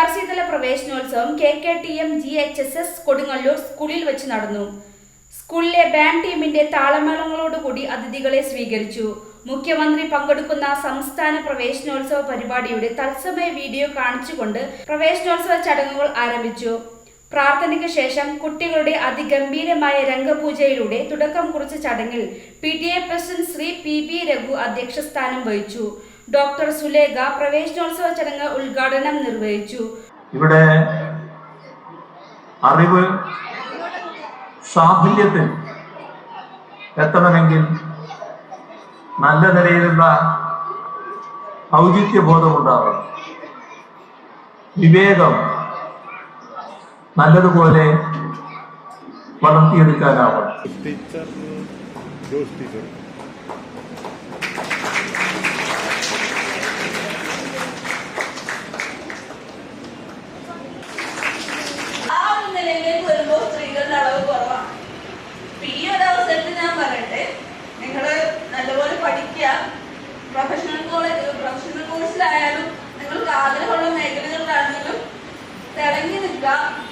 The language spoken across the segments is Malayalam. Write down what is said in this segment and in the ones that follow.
ആർ സി തല പ്രവേശനോത്സവം K K T M G H S S Kodungallur സ്കൂളിൽ വെച്ച് നടന്നു. സ്കൂളിലെ ബാൻഡ് ടീമിന്റെ താളമേളങ്ങളോടുകൂടി അതിഥികളെ സ്വീകരിച്ചു. മുഖ്യമന്ത്രി പങ്കെടുക്കുന്ന സംസ്ഥാന പ്രവേശനോത്സവ പരിപാടിയുടെ തത്സമയ വീഡിയോ കാണിച്ചുകൊണ്ട് പ്രവേശനോത്സവ ചടങ്ങുകൾ ആരംഭിച്ചു. പ്രാർത്ഥനയ്ക്ക് ശേഷം കുട്ടികളുടെ അതിഗംഭീരമായ രംഗപൂജയിലൂടെ തുടക്കം കുറിച്ച ചടങ്ങിൽ P T A president Shri P B Raghu അധ്യക്ഷസ്ഥാനം വഹിച്ചു. ഡോക്ടർ സുലേഖ പ്രവേശനോത്സവ ചടങ്ങ് ഉദ്ഘാടനം നിർവഹിച്ചു. ഇവിടെ അറിവ് സാഫല്യത്തിൽ എത്തണമെങ്കിൽ നല്ല നിലയിലുള്ള ഔചിത്യബോധമുണ്ടാവണം. വിവേകം നല്ലതുപോലെ വളർത്തിയെടുക്കാനാവണം. ടീച്ചർ ജോസ് ടീച്ചർ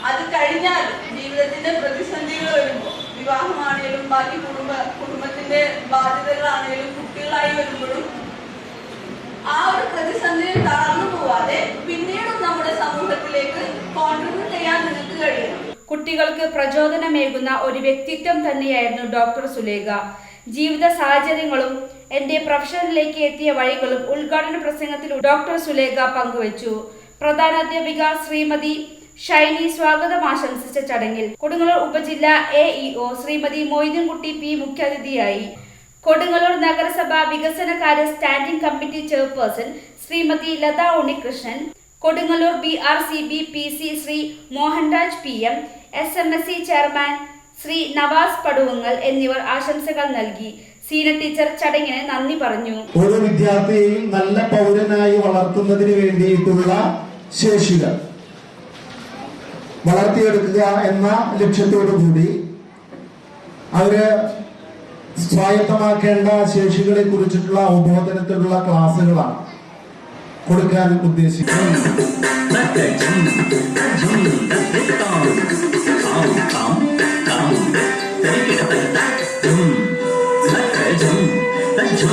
അത് കഴിഞ്ഞാൽ ജീവിതത്തിന്റെ പ്രതിസന്ധികൾ വരുമ്പോൾ വിവാഹമാണേലും ബാക്കി കുടുംബ കുടുംബത്തിന്റെ ബാധ്യതകളാണേലും കുട്ടികളായി വരുമ്പോഴും ആ ഒരു പ്രതിസന്ധിയിൽ തളർന്നു പോവാതെ പിന്നീടും നമ്മുടെ സമൂഹത്തിലേക്ക് കോൺട്രിബ്യൂട്ട് ചെയ്യാൻ നിങ്ങൾക്ക് കഴിയണം. കുട്ടികൾക്ക് പ്രചോദനമേകുന്ന ഒരു വ്യക്തിത്വം തന്നെയായിരുന്നു ഡോക്ടർ സുലേഖ. ജീവിത സാഹചര്യങ്ങളും എന്റെ പ്രൊഫഷനിലേക്ക് എത്തിയ വഴികളും ഉദ്ഘാടന പ്രസംഗത്തിൽ ഡോക്ടർ സുലേഖ പങ്കുവച്ചു. പ്രധാനാധ്യാപിക ശ്രീമതി ഷൈനി സ്വാഗതം ആശംസിച്ച ചടങ്ങിൽ കൊടുങ്ങല്ലൂർ ഉപജില്ല A EO Shrimati Moideenkutty P മുഖ്യാതിഥിയായി. കൊടുങ്ങല്ലൂർ നഗരസഭ വികസനകാര്യ standing committee chairperson Shrimati Latha Unnikrishnan Kodungallur B R C B P C Shri Mohanraj P M S M S C chairman Shri Navas Paduvangal എന്നിവർ ആശംസകൾ നൽകി. സീന ടീച്ചർ ചടങ്ങിന് നന്ദി പറഞ്ഞു. ഓരോ വിദ്യാർത്ഥിയെയും നല്ല പൗരനായി വളർത്തുന്നതിന് വേണ്ടിയിട്ടുള്ള ശേഷികൾ. വളർത്തിയെടുക്കുക എന്ന ലക്ഷ്യത്തോടു കൂടി അവർ സ്വായത്തമാക്കേണ്ട ശേഷികളെ കുറിച്ചിട്ടുള്ള അവബോധനത്തിലുള്ള ക്ലാസ്സുകളാണ് കൊടുക്കാൻ ഉദ്ദേശിക്കുന്നത്.